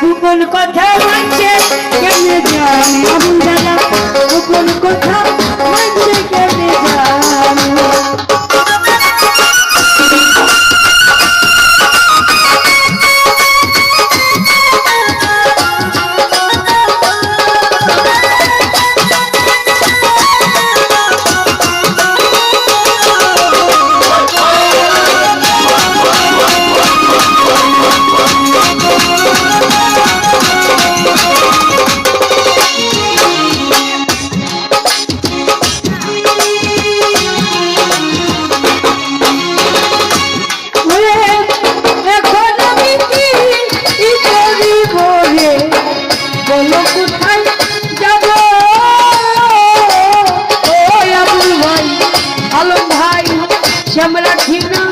গোপন কথা কেমনে श्यामला ठिकाण